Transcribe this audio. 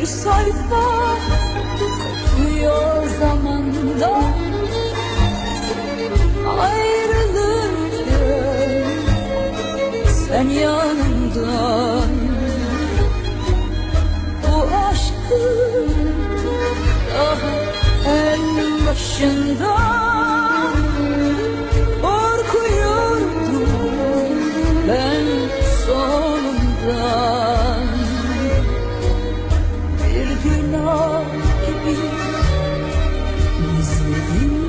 bir sayfa kopuyor zamanda. Ayrılırken sen yanımdan. Bu aşkın daha en başında You.